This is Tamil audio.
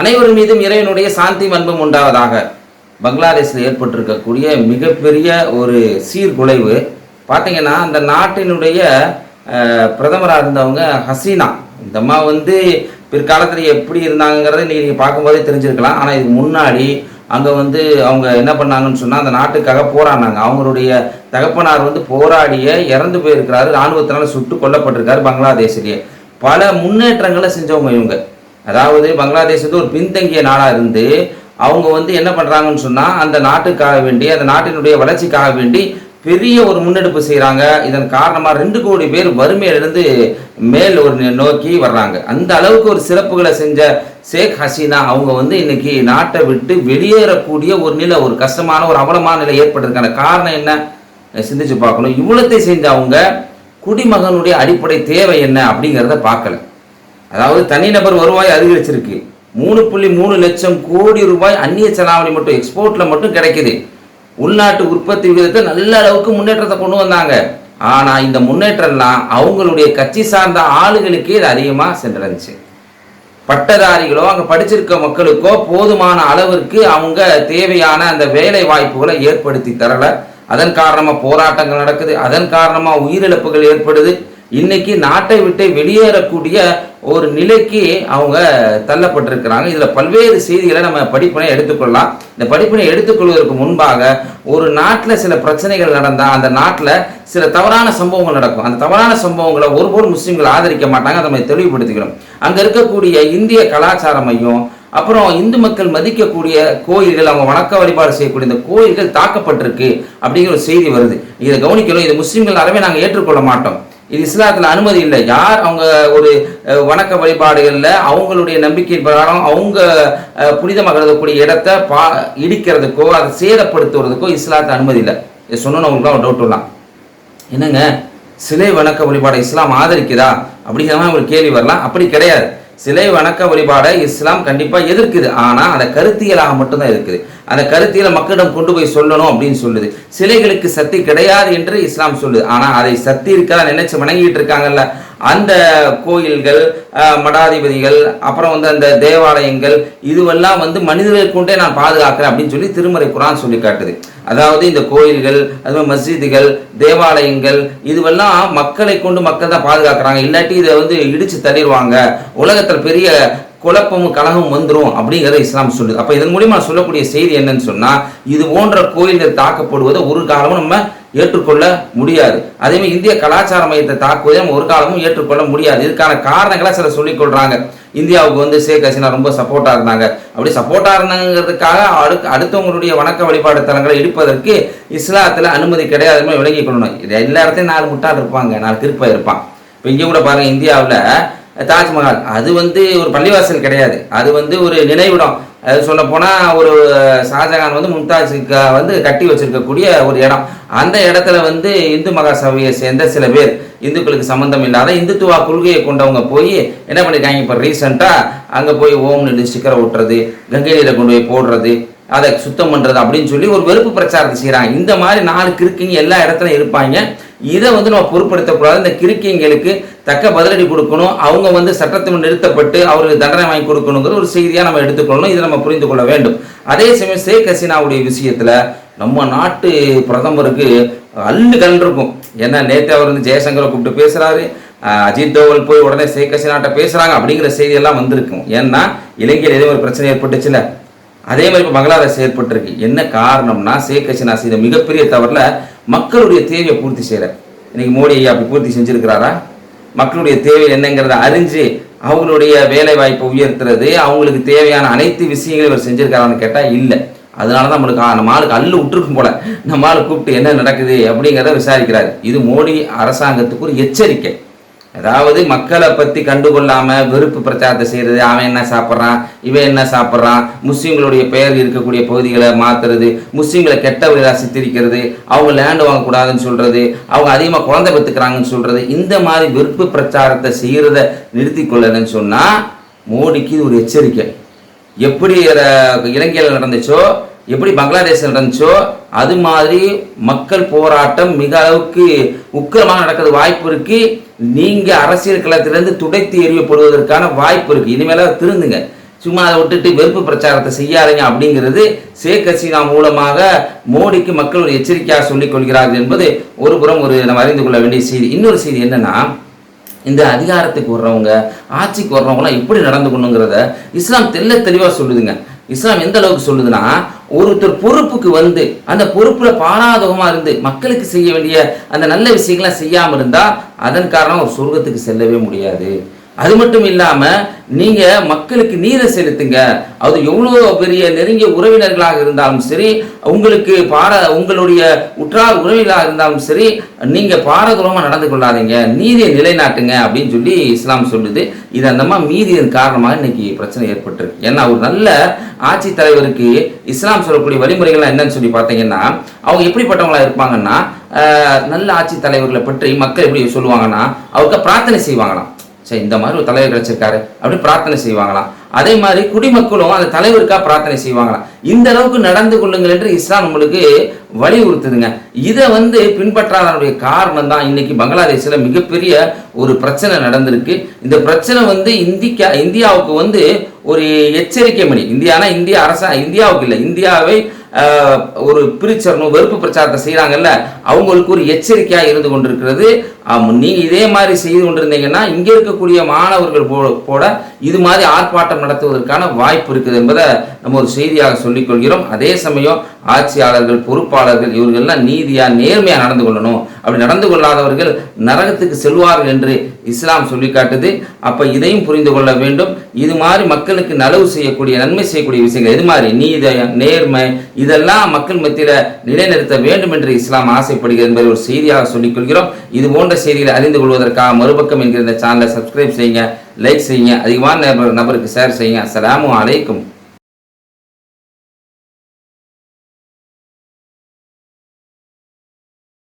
அனைவர் மீதும் இறைவனுடைய சாந்தி அன்பும் உண்டாவதாக. பங்களாதேஷில் ஏற்பட்டிருக்கக்கூடிய மிகப்பெரிய ஒரு சீர்குலைவு பார்த்தீங்கன்னா அந்த நாட்டினுடைய பிரதமராக இருந்தவங்க ஹசீனா. இந்த அம்மா வந்து பிற்காலத்தில் எப்படி இருந்தாங்கிறத நீங்கள் பார்க்கும்போதே தெரிஞ்சிருக்கலாம். ஆனால் இதுக்கு முன்னாடி அங்கே வந்து அவங்க என்ன பண்ணாங்கன்னு சொன்னால் அந்த நாட்டுக்காக போராடினாங்க. அவங்களுடைய தகப்பனார் வந்து போராடிய இறந்து போயிருக்கிறாரு. இராணுவத்தினால சுட்டு கொல்லப்பட்டிருக்காரு பங்களாதேஷிலேயே. பல முன்னேற்றங்களை செஞ்சவங்க இவங்க. அதாவது பங்களாதேஷ் வந்து ஒரு பின்தங்கிய நாடாக இருந்து அவங்க வந்து என்ன பண்ணுறாங்கன்னு சொன்னால் அந்த நாட்டுக்காக வேண்டி அந்த நாட்டினுடைய வளர்ச்சிக்காக வேண்டி பெரிய ஒரு முன்னெடுப்பு செய்கிறாங்க இதன் காரணமாக ரெண்டு கோடி பேர் வறுமையிலிருந்து மேல் ஒரு நோக்கி வர்றாங்க. அந்த அளவுக்கு ஒரு சிறப்புகளை செஞ்ச ஷேக் ஹசீனா அவங்க வந்து இன்னைக்கு நாட்டை விட்டு வெளியேறக்கூடிய ஒரு நிலை ஒரு கஷ்டமான ஒரு அவலமான நிலை ஏற்பட்டிருக்கான காரணம் என்ன? சிந்திச்சு பார்க்கணும். இவ்வளத்தை செஞ்ச அவங்க குடிமகனுடைய அடிப்படை தேவை என்ன அப்படிங்கிறத பார்க்கல. அதாவது தனிநபர் வருவாய் அதிகரிச்சிருக்கு. மூணு புள்ளி மூணு லட்சம் கோடி ரூபாய் அந்நிய செலாவணி மட்டும் எக்ஸ்போர்ட்ல மட்டும் கிடைக்குது. உள்நாட்டு உற்பத்தி விகிதத்தை நல்ல அளவுக்கு முன்னேற்றத்தை கொண்டு வந்தாங்க. ஆனா இந்த முன்னேற்றம்லாம் அவங்களுடைய கட்சி சார்ந்த ஆளுகளுக்கே இது அதிகமாக சென்றடைஞ்சுச்சு பட்டதாரிகளோ அங்கே படிச்சிருக்க மக்களுக்கோ போதுமான அளவிற்கு அவங்க தேவையான அந்த வேலை வாய்ப்புகளை ஏற்படுத்தி தரல. அதன் காரணமாக போராட்டங்கள் நடக்குது. அதன் காரணமாக உயிரிழப்புகள் ஏற்படுது. இன்னைக்கு நாட்டை விட்டு வெளியேறக்கூடிய ஒரு நிலைக்கு அவங்க தள்ளப்பட்டிருக்கிறாங்க. இதில் பல்வேறு செய்திகளை நம்ம படிப்பினை எடுத்துக்கொள்ளலாம். இந்த படிப்பினை எடுத்துக்கொள்வதற்கு முன்பாக ஒரு நாட்டில் சில பிரச்சனைகள் நடந்தால் அந்த நாட்டில் சில தவறான சம்பவங்கள் நடக்கும். அந்த தவறான சம்பவங்களை ஒருபோதும் முஸ்லீம்கள் ஆதரிக்க மாட்டாங்க. அதை நம்ம தெளிவுபடுத்திக்கணும். அங்கே இருக்கக்கூடிய இந்திய கலாச்சாரமையும் அப்புறம் இந்து மக்கள் மதிக்கக்கூடிய கோயில்கள் அவங்க வணக்க வழிபாடு செய்யக்கூடிய இந்த கோயில்கள் தாக்கப்பட்டிருக்கு அப்படிங்கிற ஒரு செய்தி வருது. இதை கவனிக்கணும். இது முஸ்லீம்கள் அறவே நாங்கள் ஏற்றுக்கொள்ள மாட்டோம். இது இஸ்லாத்தில் அனுமதி இல்லை. யார் அவங்க ஒரு வணக்க வழிபாடுகளில் அவங்களுடைய நம்பிக்கையின் பிரகாரம் அவங்க புனிதமாக கருதக்கூடிய இடத்த பா இடிக்கிறதுக்கோ அதை சேதப்படுத்துவதற்கோ இஸ்லாத்தில் அனுமதி இல்லை. இதை சொன்னோன்னு உங்களுக்கு டவுட் வரலாம் என்னங்க? சிலை வணக்க வழிபாடு இஸ்லாம் ஆதரிக்குதா? அப்படிங்கிற மாதிரி ஒரு கேள்வி வரலாம். அப்படி கிடையாது. சிலை வணக்க வழிபாடை இஸ்லாம் கண்டிப்பாக எதிர்க்குது. ஆனால் அந்த கருத்தியலாக மட்டும்தான் இருக்குது. அந்த கருத்தியலை மக்களிடம் கொண்டு போய் சொல்லணும் அப்படின்னு சொல்லுது. சிலைகளுக்கு சக்தி கிடையாது என்று இஸ்லாம் சொல்லுது. ஆனால் அதை சக்தி இருக்கதான் நினைச்சு வணங்கிட்டு இருக்காங்கல்ல. அந்த கோயில்கள் மடாதிபதிகள் அப்புறம் வந்து அந்த தேவாலயங்கள் இதுவெல்லாம் வந்து மனிதர்கள் கொண்டே நான் பாதுகாக்கிறேன் அப்படின்னு சொல்லி திருமறை குரான் சொல்லி காட்டுது. அதாவது இந்த கோயில்கள் அது மாதிரி மஸ்ஜிதுகள் தேவாலயங்கள் இதுவெல்லாம் மக்களை கொண்டு மக்கள் தான் பாதுகாக்கிறாங்க. இல்லாட்டி இதை வந்து இடித்து தள்ளிடுவாங்க. உலகத்தில் பெரிய குழப்பமும் கலகம் வந்துடும் அப்படிங்கிறத இஸ்லாம் சொல்லுது. அப்போ இதன் மூலியமாக நான் சொல்லக்கூடிய செய்தி என்னன்னு சொன்னால் இது போன்ற கோயில்கள் தாக்கப்படுவதை ஒரு காலமும் நம்ம ஏற்றுக்கொள்ள முடியாது. அதேமாதிரி இந்திய கலாச்சார மையத்தை தாக்குவதை நம்ம ஒரு காலமும் ஏற்றுக்கொள்ள முடியாது. இதுக்கான காரணங்களை சில சொல்லிக்கொள்கிறாங்க இந்தியாவுக்கு வந்து ஷேக் ஹசீனா ரொம்ப சப்போர்ட்டாக இருந்தாங்க. அப்படி சப்போர்ட்டாக இருந்தாங்கிறதுக்காக அடுத்து அடுத்தவங்களுடைய வணக்க வழிபாடு தலங்களை இடிப்பதற்கு இஸ்லாத்தில் அனுமதி கிடையாதுன்னு விளங்கிக் கொள்ளணும். இது எல்லா இடத்தையும் நாலு முட்டாள் இருப்பாங்க. நாலு திருப்பாக இருப்பான். இப்போ இங்கே கூட பாருங்கள் இந்தியாவில் தாஜ்மஹால். அது வந்து ஒரு பள்ளிவாசல் கிடையாது. அது வந்து ஒரு நினைவிடம். அது சொல்ல போனால் ஒரு ஷாஜகான் வந்து மும்தாஜுக்கு வந்து கட்டி வச்சிருக்கக்கூடிய ஒரு இடம். அந்த இடத்துல வந்து இந்து மகா சபையை சேர்ந்த சில பேர் இந்துக்களுக்கு சம்மந்தம் இல்லாத இந்துத்துவா கொள்கையை கொண்டவங்க போய் என்ன பண்ணியிருக்காங்க இப்போ ரீசெண்டாக அங்கே போய் ஓம்னு ஸ்டிக்கரை ஓட்டுறது கங்கை நீரை கொண்டு போய் போடுறது அதை சுத்தம் பண்ணுறது அப்படின்னு சொல்லி ஒரு வெறுப்பு பிரச்சாரத்தை செய்கிறாங்க இந்த மாதிரி நாலு கிறுக்கிங்க எல்லா இடத்துலையும் இருப்பாங்க. இதை வந்து நம்ம பொருட்படுத்தக்கூடாது. இந்த கிறுக்கிங்களுக்கு தக்க பதிலடி கொடுக்கணும். அவங்க வந்து சட்டத்தின் நிறுத்தப்பட்டு அவருக்கு தண்டனை வாங்கி கொடுக்கணுங்கிற ஒரு செய்தியாக நம்ம எடுத்துக்கொள்ளணும். இதை நம்ம புரிந்து கொள்ள வேண்டும். அதே சமயம் ஷேக் ஹசீனாவுடைய விஷயத்தில் நம்ம நாட்டு பிரதமருக்கு அள்ளு கல் இருக்கும் ஏன்னா நேற்று அவர் வந்து ஜெயசங்கரை கூப்பிட்டு பேசுகிறாரு அஜித் தோவல் போய் உடனே ஷேக் ஹசீனாட்ட பேசுகிறாங்க அப்படிங்கிற செய்தியெல்லாம் வந்திருக்கும். ஏன்னா இலங்கையில் ஏதோ ஒரு பிரச்சனை ஏற்பட்டுச்சுல அதே மாதிரி இப்போ பங்களாதேஷ் ஏற்பட்டிருக்கு. என்ன காரணம்னா ஷேக் ஹசீனா செய்த மிகப்பெரிய தவறில் மக்களுடைய தேவையை பூர்த்தி செய்கிறார் இன்னைக்கு மோடி ஐயா அப்படி பூர்த்தி செஞ்சுருக்கிறாரா? மக்களுடைய தேவை என்னங்கிறத அறிஞ்சு அவங்களுடைய வேலை வாய்ப்பை உயர்த்துறது அவங்களுக்கு தேவையான அனைத்து விஷயங்களையும் இவர் செஞ்சுருக்காரான்னு கேட்டால் இல்லை. அதனால தான் நம்மளுக்கு நம்ம ஆளுக்கு அள்ளு விட்டுருக்கும் போல. நம்ம ஆளு கூப்பிட்டு என்ன நடக்குது அப்படிங்கிறத விசாரிக்கிறாரு. இது மோடி அரசாங்கத்துக்கு ஒரு எச்சரிக்கை. அதாவது மக்களை பற்றி கண்டுகொள்ளாம வெறுப்பு பிரச்சாரத்தை செய்கிறது அவன் என்ன சாப்பிட்றான் இவன் என்ன சாப்பிட்றான் முஸ்லீம்களுடைய பெயர் இருக்கக்கூடிய பகுதிகளை மாற்றுறது முஸ்லீம்களை கெட்டவர்களாக சித்தரிக்கிறது அவங்க லேண்டு வாங்கக்கூடாதுன்னு சொல்கிறது அவங்க அதிகமாக குழந்தை பெற்றுக்கிறாங்கன்னு சொல்கிறது இந்த மாதிரி வெறுப்பு பிரச்சாரத்தை செய்கிறத நிறுத்தி கொள்ளணும்னு சொன்னால் மோடிக்கு இது ஒரு எச்சரிக்கை. எப்படி இலங்கையில் நடந்துச்சோ எப்படி பங்களாதேஷில் நடந்துச்சோ அது மாதிரி மக்கள் போராட்டம் மிக அளவுக்கு உக்கிரமாக நடக்கிறது வாய்ப்பு இருக்கு. நீங்க அரசியல் களத்திலிருந்து துடைத்து எறியப்படுவதற்கான வாய்ப்பு இருக்கு. இனிமேல திருந்துங்க. சும்மா அதை விட்டுட்டு வெறுப்பு பிரச்சாரத்தை செய்யாதீங்க அப்படிங்கிறது ஷேக் ஹசீனா மூலமாக மோடிக்கு மக்கள் ஒரு எச்சரிக்கையாக சொல்லிக் கொள்கிறார்கள் என்பது ஒரு புறம் ஒரு நம்ம அறிந்து கொள்ள வேண்டிய செய்தி. இன்னொரு செய்தி என்னன்னா இந்த அதிகாரத்துக்கு வர்றவங்க ஆட்சிக்கு வர்றவங்களாம் எப்படி நடந்துக்கணுங்கிறத இஸ்லாம் தெல்ல தெளிவாக சொல்லுதுங்க. இஸ்லாம் எந்த அளவுக்கு சொல்லுதுன்னா ஒருத்தர் பொறுப்புக்கு வந்து அந்த பொறுப்புல பாராதகமா இருந்து மக்களுக்கு செய்ய வேண்டிய அந்த நல்ல விஷயங்களை செய்யாம இருந்தா அதன் காரணம் ஒரு சொர்க்கத்துக்கு செல்லவே முடியாது. அது மட்டும் இல்லாமல் நீங்கள் மக்களுக்கு நீரை செலுத்துங்க. அது எவ்வளோ பெரிய நெருங்கிய உறவினர்களாக இருந்தாலும் சரி உங்களுக்கு பார உங்களுடைய உற்றார் உறவினர்களாக இருந்தாலும் சரி நீங்கள் பாரதூரமாக நடந்து கொள்ளாதீங்க. நீதியை நிலைநாட்டுங்க அப்படின்னு சொல்லி இஸ்லாம் சொல்லுது. இது அந்த மாதிரி மீதியின் காரணமாக இன்னைக்கு பிரச்சனை ஏற்பட்டிருக்கு. ஏன்னா ஒரு நல்ல ஆட்சி தலைவருக்கு இஸ்லாம் சொல்லக்கூடிய வழிமுறைகள்லாம் என்னன்னு சொல்லி பார்த்தீங்கன்னா அவங்க எப்படிப்பட்டவங்களா இருப்பாங்கன்னா நல்ல ஆட்சி தலைவர்களை பற்றி மக்கள் எப்படி சொல்லுவாங்கன்னா அவருக்கு பிரார்த்தனை செய்வாங்களாம். சரி இந்த மாதிரி ஒரு தலைவர் கிடைச்சிருக்காரு அப்படி பிரார்த்தனை செய்வாங்களாம். அதே மாதிரி குடிமக்களும் அந்த தலைவருக்காக பிரார்த்தனை செய்வாங்களாம். இந்த அளவுக்கு நடந்து கொள்ளுங்கள் என்று இஸ்லாம் நம்மளுக்கு வலியுறுத்துதுங்க. இதை வந்து பின்பற்றாதனுடைய காரணம் தான் இன்னைக்கு பங்களாதேஷில் மிகப்பெரிய ஒரு பிரச்சனை நடந்திருக்கு. இந்த பிரச்சனை வந்து இந்திக்கா இந்தியாவுக்கு வந்து ஒரு எச்சரிக்கை மணி. இந்தியானா இந்திய அரசா இந்தியாவுக்கு இல்லை. இந்தியாவை ஒரு பிரிச்சரணும் வெறுப்பு பிரச்சாரத்தை செய்கிறாங்கல்ல அவங்களுக்கு ஒரு எச்சரிக்கையாக இருந்து கொண்டிருக்கிறது. நீங்கள் இதே மாதிரி செய்து கொண்டிருந்தீங்கன்னா இங்கே இருக்கக்கூடிய மாணவர்கள் போ- போட இது மாதிரி ஆர்ப்பாட்டம் நடத்துவதற்கான வாய்ப்பு இருக்குது என்பதை நம்ம ஒரு செய்தியாக சொல்லிக் கொள்கிறோம். அதே சமயம் ஆட்சியாளர்கள் பொறுப்பாளர்கள் இவர்கள்லாம் நீதியாக நேர்மையாக நடந்து கொள்ளணும். அப்படி நடந்து கொள்ளாதவர்கள் நரகத்துக்கு செல்வார்கள் என்று இஸ்லாம் சொல்லி காட்டுது அப்போ இதையும் புரிந்து கொள்ள வேண்டும். இது மாதிரி மக்களுக்கு நலவு செய்யக்கூடிய நன்மை செய்யக்கூடிய விஷயங்கள் இது மாதிரி? நீதி நேர்மை இதெல்லாம் மக்கள் மத்தியில் நிலைநிறுத்த வேண்டும் என்று இஸ்லாம் ஆசைப்படுகிறது என்பதை ஒரு செய்தியாக சொல்லிக் கொள்கிறோம். இது போன்ற செய்திகளை அறிந்து கொள்வதற்காக மறுபக்கம் என்கிற இந்த சேனலை சப்ஸ்கிரைப் செய்யுங்க லைக் செய்யுங்க. அதிகமான நபருக்கு ஷேர் செய்யுங்க. அஸ்ஸலாமு அலைக்கும்.